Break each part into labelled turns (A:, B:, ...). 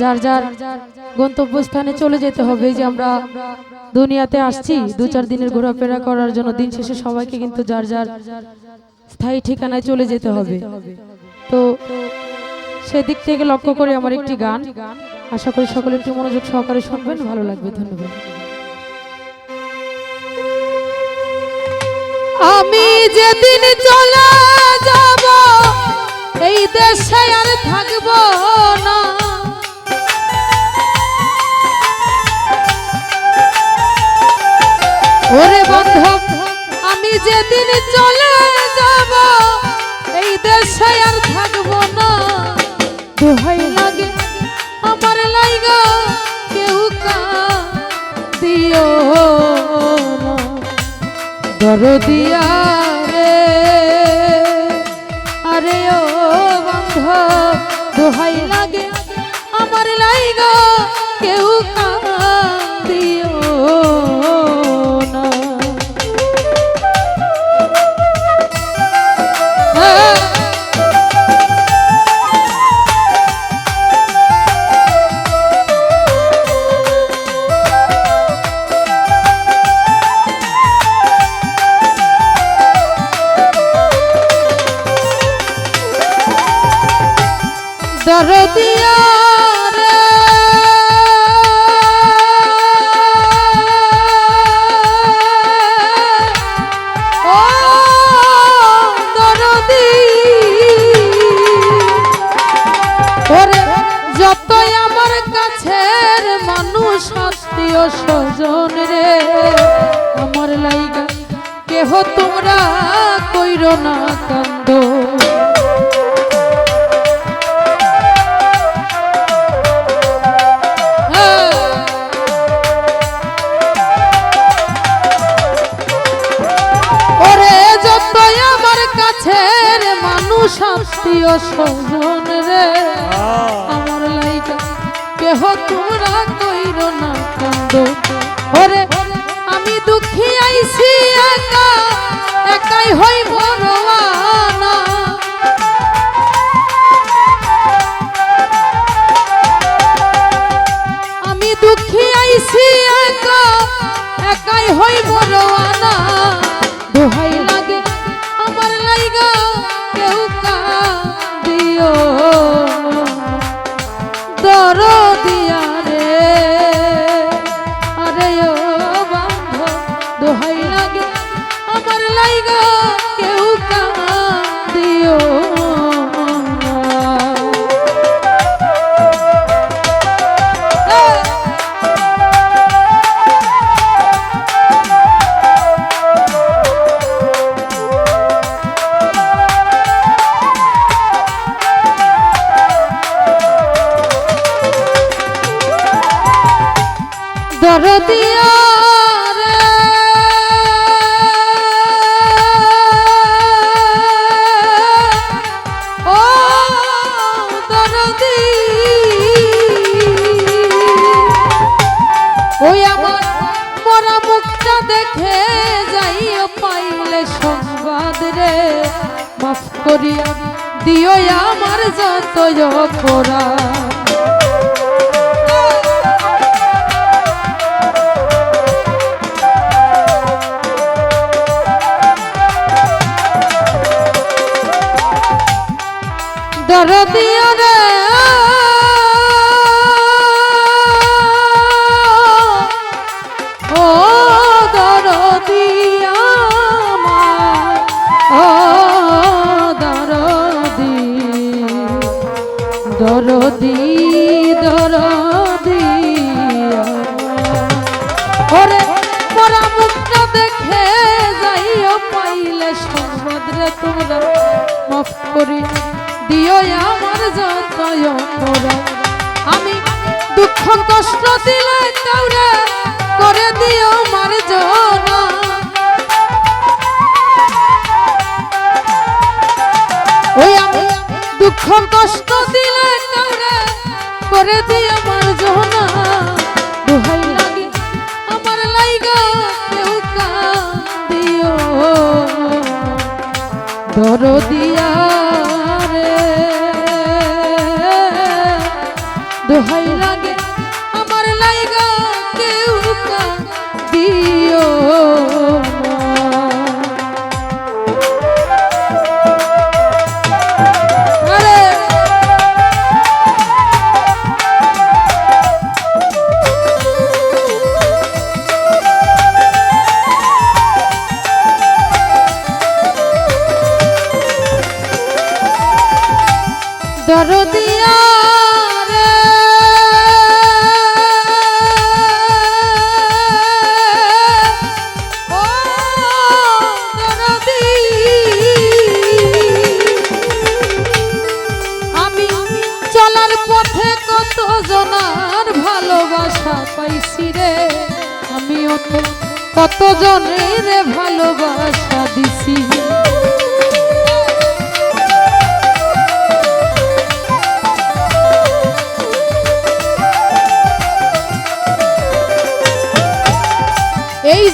A: যার যার গন্তব্যস্থানে চলে যেতে হবে। যে আমরা দুনিয়াতে আসছি, দু চার দিনের ঘোরাফেরা করার জন্য দিন শেষে সবাইকে কিন্তু যার যার স্থায়ী ঠিকানায় চলে যেতে হবে। তো সেদিক থেকে লক্ষ্য করে আমার একটি গান। আশা করি সকলে একটু মনোযোগ সহকারে শুনবেন। ভালো লাগবে। ধন্যবাদ। আমি যেদিন চলে যাব, এই দেশে আর থাকব না। ওরে বন্ধু আমি যেদিন চলে যাব, এই দেশে আর থাকব না। দোহাই লাগে আমার লাইগা, কেউ দিও দরদিয়া দরদিয়া রে। ও দরদি। ওরে, যতই আমার কাছের মানুষ, আত্মীয় স্বজন রে, আমার লাইগা, কেহ তোমরা কইর না কান্দ। কাছের মানুষ আত্মীয় স্বজন রে। আমার লাইকা কেহ তোমরা কইর না কান্দ ওরে আমি দুঃখী আইছি একা একাই হই ভরওয়ানা ওই আমার মরা মুখটা দেখে যাইও রে মাফ করিয়া দিও আমার যত করা দরদিয়া রে ও দরদিয়া ও দরদি দরদি দরদি। ওরে মোরা মুখটা দেখে যাইও পাইলে সংবাদ রে তোমরা মাফ করি। দিও আমার যতয় আমি দুঃখ কষ্ট দিলে কাউরে করে দিও মার জনা। ওই আমি দুঃখ কষ্ট দিলে কাউরে করে দিও মার জনা। দুহাই লাগে, আমার লাইগা কেউ কান্দিও। দরদিয়া রে দরদিয়া রে আমি চলার পথে কত জনার ভালোবাসা পাইছি রে। আমিও তো কত জনের ভালোবাসা দিছি।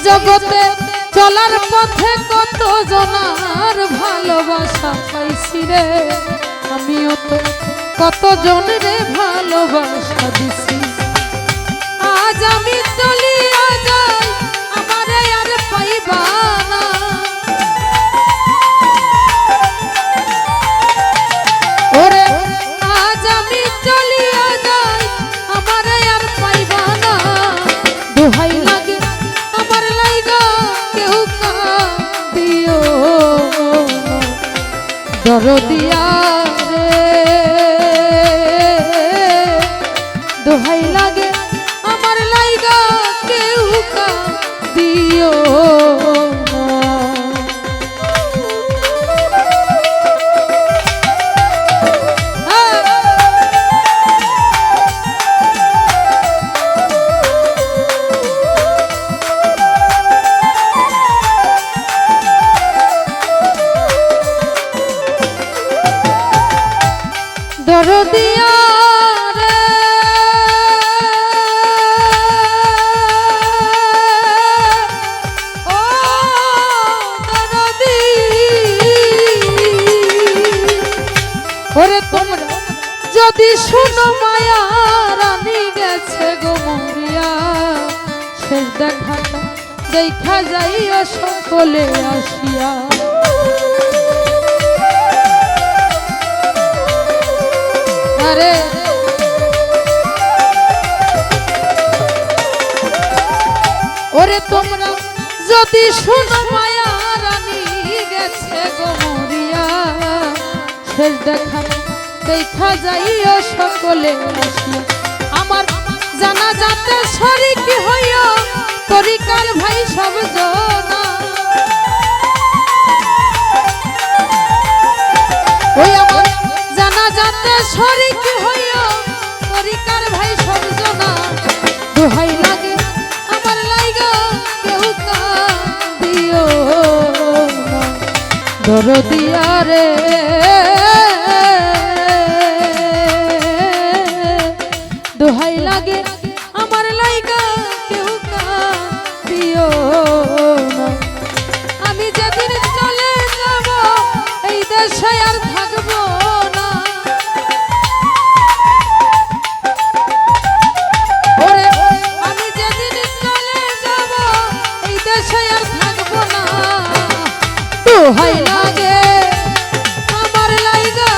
A: জগতে চলার পথে কত জনার ভালোবাসা পাইছি রে। আমিও তো কত জনের ভালোবাসা দিছি। আজ আমি চলিয়া দরদিয়া দেখাটা দেখা যাইয়া সকলে আসিয়া। আরে! ওরে তোমরা, যদি শুনো মায়া রানী গেছে গো মরিয়া, শেষ দেখা দেখা যাইও সকলে আসিয়া। জানা যাতে শরিক হইয়া তরিকার ভাই সব জনা। ওই আমার জানা যাতে শরিক হইয়া তরিকার ভাই সব জনা। দোহাই লাগে আমার লাইগা কেউ কা দিও না। দরদিয়া রে দোহাই লাগে আমার লাইগা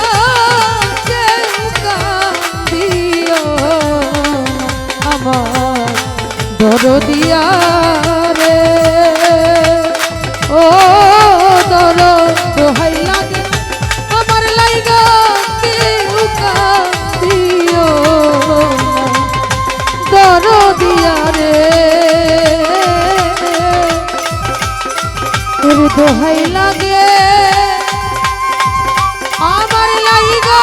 A: আমার দরদিয়া তোর দোহাই লাগে। আমার লাইগা